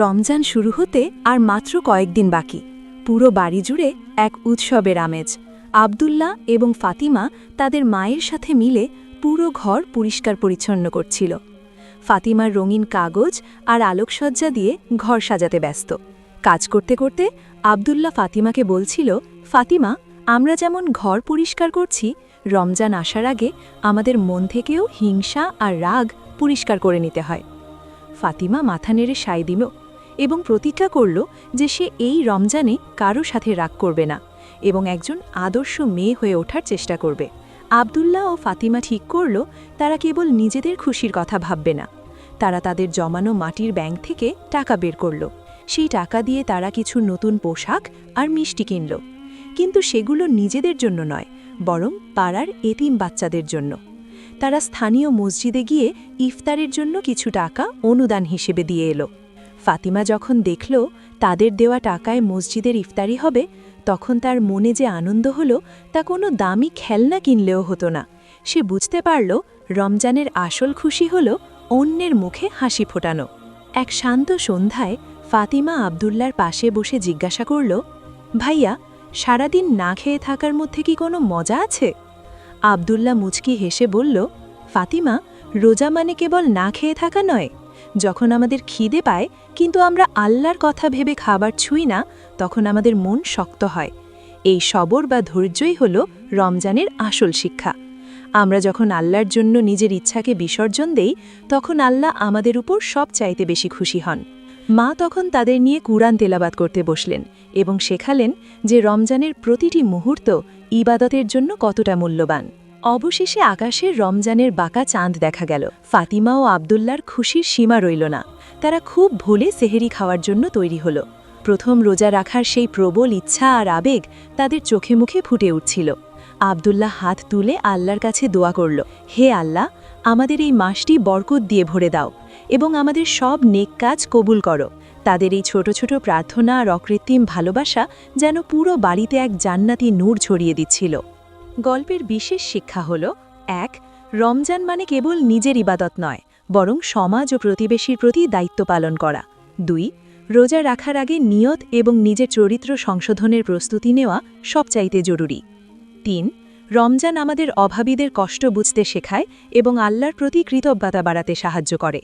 রমজান শুরু হতে আর মাত্র কয়েকদিন বাকি। পুরো বাড়ি জুড়ে এক উৎসবের আমেজ। আবদুল্লাহ এবং ফাতিমা তাদের মায়ের সাথে মিলে পুরো ঘর পরিষ্কার পরিচ্ছন্ন করছিল। ফাতিমার রঙিন কাগজ আর আলোকসজ্জা দিয়ে ঘর সাজাতে ব্যস্ত। কাজ করতে করতে আবদুল্লাহ ফাতিমাকে বলছিল, ফাতিমা, আমরা যেমন ঘর পরিষ্কার করছি, রমজান আসার আগে আমাদের মন থেকেও হিংসা আর রাগ পরিষ্কার করে নিতে হয়। ফাতিমা মাথা নেড়ে সাই দিল এবং প্রতিজ্ঞা করল যে সে এই রমজানে কারও সাথে রাগ করবে না এবং একজন আদর্শ মেয়ে হয়ে ওঠার চেষ্টা করবে। আবদুল্লাহ ও ফাতিমা ঠিক করল, তারা কেবল নিজেদের খুশির কথা ভাববে না। তারা তাদের জমানো মাটির ব্যাংক থেকে টাকা বের করল। সেই টাকা দিয়ে তারা কিছু নতুন পোশাক আর মিষ্টি কিনল। কিন্তু সেগুলো নিজেদের জন্য নয়, বরং পাড়ার এতিম বাচ্চাদের জন্য। তারা স্থানীয় মসজিদে গিয়ে ইফতারের জন্য কিছু টাকা অনুদান হিসেবে দিয়ে এলো। ফাতিমা যখন দেখল তাদের দেওয়া টাকায় মসজিদের ইফতারি হবে, তখন তার মনে যে আনন্দ হলো তা কোনো দামি খেলনা কিনলেও হতো না। সে বুঝতে পারল রমজানের আসল খুশি হল অন্যের মুখে হাসি ফোটানো। এক শান্ত সন্ধ্যায় ফাতিমা আবদুল্লার পাশে বসে জিজ্ঞাসা করল, ভাইয়া, সারাদিন না খেয়ে থাকার মধ্যে কি কোনো মজা আছে? আবদুল্লাহ মুচকি হেসে বলল, ফাতিমা, রোজা মানে কেবল না খেয়ে থাকা নয় যখন আমাদের খিদে পায়, কিন্তু আমরা আল্লাহর কথা ভেবে খাবার ছুঁই না, তখন আমাদের মন শক্ত হয়। এই সবর বা ধৈর্যই হল রমজানের আসল শিক্ষা। আমরা যখন আল্লাহর জন্য নিজের ইচ্ছাকে বিসর্জন দেই, তখন আল্লাহ আমাদের উপর সব চাইতে বেশি খুশি হন। মা তখন তাদের নিয়ে কুরআন তেলাবাত করতে বসলেন এবং শেখালেন যে রমজানের প্রতিটি মুহূর্ত ইবাদতের জন্য কতটা মূল্যবান। অবশেষে আকাশের রমজানের বাঁকা চাঁদ দেখা গেল। ফাতিমা ও আবদুল্লার খুশির সীমা রইল না। তারা খুব ভুলে সেহেরি খাওয়ার জন্য তৈরি হল। প্রথম রোজা রাখার সেই প্রবল ইচ্ছা আর আবেগ তাদের চোখে মুখে ফুটে উঠছিল। আবদুল্লাহ হাত তুলে আল্লাহর কাছে দোয়া করল, হে আল্লাহ, আমাদের এই মাসটি বরকত দিয়ে ভরে দাও এবং আমাদের সব নেক কাজ কবুল করো। তাদের এই ছোট ছোট প্রার্থনা আর অকৃত্রিম ভালোবাসা যেন পুরো বাড়িতে এক জান্নাতি নূর ছড়িয়ে দিচ্ছিল। গল্পের বিশেষ শিক্ষা হল, এক, রমজান মানে কেবল নিজের ইবাদত নয়, বরং সমাজ ও প্রতিবেশীর প্রতি দায়িত্ব পালন করা। দুই, রোজা রাখার আগে নিয়ত এবং নিজের চরিত্র সংশোধনের প্রস্তুতি নেওয়া সবচাইতে জরুরি। তিন, রমজান আমাদের অভাবীদের কষ্ট বুঝতে শেখায় এবং আল্লাহর প্রতি কৃতজ্ঞতা বাড়াতে সাহায্য করে।